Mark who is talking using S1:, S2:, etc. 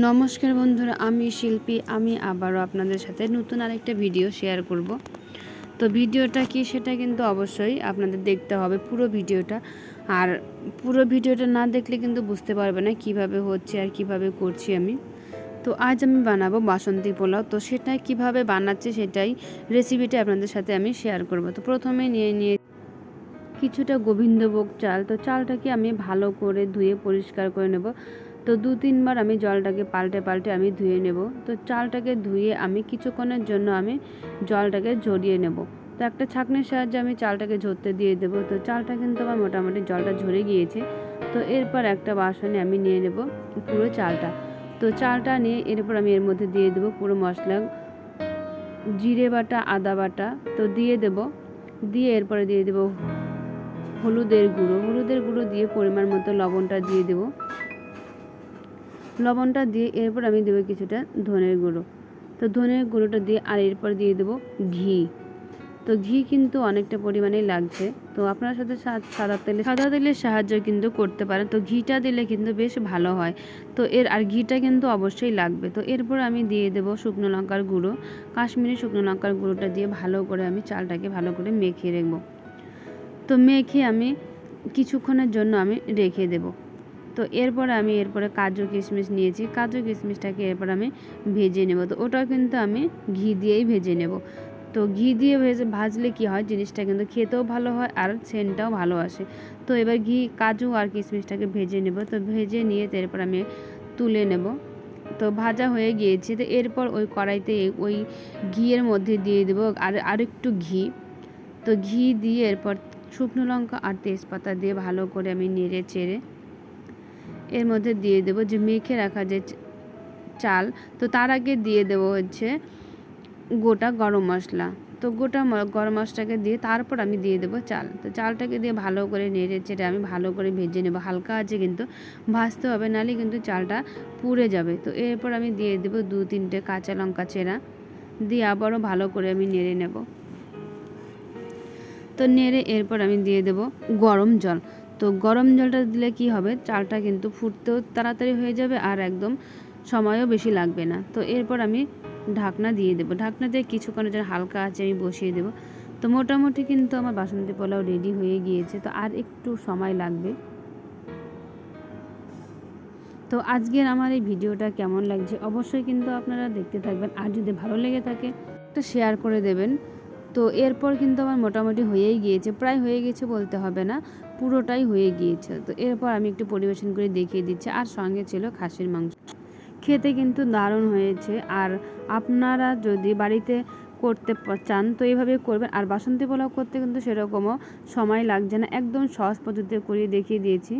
S1: নমস্কার বন্ধুরা, আমি শিল্পী, আমি আবারও আপনাদের সাথে নতুন আরেকটা ভিডিও শেয়ার করব। তো ভিডিওটা কি সেটা কিন্তু অবশ্যই আপনাদের দেখতে হবে পুরো ভিডিওটা। আর পুরো ভিডিওটা না দেখলে কিন্তু বুঝতে পারবে না কীভাবে হচ্ছে আর কীভাবে করছি আমি। তো আজ আমি বানাবো বাসন্তী পোলাও। তো সেটা কীভাবে বানাচ্ছে সেটাই রেসিপিটা আপনাদের সাথে আমি শেয়ার করব। তো প্রথমে নিয়ে নিয়ে কিছুটা গোবিন্দভোগ চাল। তো চালটাকে আমি ভালো করে ধুয়ে পরিষ্কার করে নেব। তো দু তিনবার আমি জলটাকে পাল্টে পাল্টে আমি ধুয়ে নেব। তো চালটাকে ধুয়ে আমি কিছুক্ষণের জন্য আমি জলটাকে ঝরিয়ে নেব। তো একটা ছাঁকনির সাহায্যে আমি চালটাকে ঝরতে দিয়ে দেবো। তো চালটা কিন্তু আমার মোটামুটি জলটা ঝরে গিয়েছে। তো এরপর একটা বাসনে আমি নিয়ে নেব পুরো চালটা। তো চালটা নিয়ে এরপর আমি এর মধ্যে দিয়ে দেবো পুরো মশলা। জিরে বাটা, আদা বাটা, তো দিয়ে দেব। দিয়ে এরপরে দিয়ে দেবো হলুদের গুঁড়ো। হলুদের গুঁড়ো দিয়ে পরিমাণ মতো লবণটা দিয়ে দেবো। লবণটা দিয়ে এরপর আমি দেবো কিছুটা ধনের গুঁড়ো। তো ধনের গুঁড়োটা দিয়ে আর এরপর দিয়ে দেবো ঘি। তো ঘি কিন্তু অনেকটা পরিমাণে লাগছে। তো আপনার সাথে সাদা তেলে সাদা তেলের সাহায্য কিন্তু করতে পারেন। তো ঘিটা দিলে কিন্তু বেশ ভালো হয়। তো এর, আর ঘিটা কিন্তু অবশ্যই লাগবে। তো এরপর আমি দিয়ে দেবো শুকনো লঙ্কার গুঁড়ো। কাশ্মীরি শুকনো লঙ্কার গুঁড়োটা দিয়ে ভালো করে আমি চালটাকে ভালো করে মেখে রাখব। তো মেখে আমি কিছুক্ষণের জন্য আমি রেখে দেব। তো এরপর আমি এরপরে কাজু কিশমিশ নিয়েছি। কাজু কিশমিশটাকে এরপর আমি ভেজে নেব। তো ওটাও কিন্তু আমি ঘি দিয়েই ভেজে নেব। তো ঘি দিয়ে ভেজে ভাজলে কি হয়? জিনিসটা কিন্তু খেতেও ভালো হয় আর সেন্টটাও ভালো আসে। তো এবার ঘি, কাজু আর কিশমিশটাকে ভেজে নেব। তো ভেজে নিয়ে তো এরপর আমি তুলে নেব। তো ভাজা হয়ে গিয়েছে। তো এরপর ওই কড়াইতে ওই ঘিয়ের মধ্যে দিয়ে দেবো আর আরেকটু ঘি। তো ঘি দিয়ে এরপর শুকনো লঙ্কা আর তেজপাতা দিয়ে ভালো করে আমি নেড়ে চেড়ে এর মধ্যে দিয়ে দেবো যে মেখে রাখা যে চাল, তো তার আগে দিয়ে দেবো হচ্ছে গোটা গরম মশলা। তো গোটা গরম মশলাকে দিয়ে তারপর আমি দিয়ে দেবো চাল। তো চালটাকে দিয়ে ভালো করে নেড়ে চেড়ে আমি ভালো করে ভেজে নেব। হালকা আছে কিন্তু, ভাজতে হবে, নাহলে কিন্তু চালটা পুড়ে যাবে। তো এরপর আমি দিয়ে দেবো দু তিনটে কাঁচা লঙ্কা চেরা। দিয়ে আবারও ভালো করে আমি নেড়ে নেব। তো নেড়ে এরপর আমি দিয়ে দেব গরম জল। তো গরম জলটা দিলে কি হবে? চালটা কিন্তু ফুটতেও তাড়াতাড়ি হয়ে যাবে আর একদম সময়ও বেশি লাগবে না। তো এরপর আমি ঢাকনা দিয়ে দেবো। ঢাকনা দিয়ে কিছুক্ষণের জন্য হালকা আছে আমি বসিয়ে দেবো। তো মোটামুটি কিন্তু আমার বাসন্তী পোলাও রেডি হয়ে গিয়েছে। তো আর একটু সময় লাগবে। তো আজকের আমার এই ভিডিওটা কেমন লাগছে? অবশ্যই কিন্তু আপনারা দেখতে থাকবেন। আর যদি ভালো লেগে থাকে, একটা শেয়ার করে দেবেন। তো এরপর কিন্তু আমার মোটামুটি হয়েই গিয়েছে, প্রায় হয়ে গেছে বলতে হবে না, পুরোটাই হয়ে গিয়েছে। তো এরপর আমি একটু পরিবেশন করে দেখিয়ে দিচ্ছি, আর সঙ্গে ছিল খাসির মাংস। খেতে কিন্তু দারুণ হয়েছে, আর আপনারা যদি বাড়িতে করতে চান তো এইভাবে করবেন, আর বাসন্তী পোলাও করতে কিন্তু সেরকমও সময় লাগছে না। একদম সহজ পদ্ধতিতে করিয়ে দেখিয়ে দিয়েছি।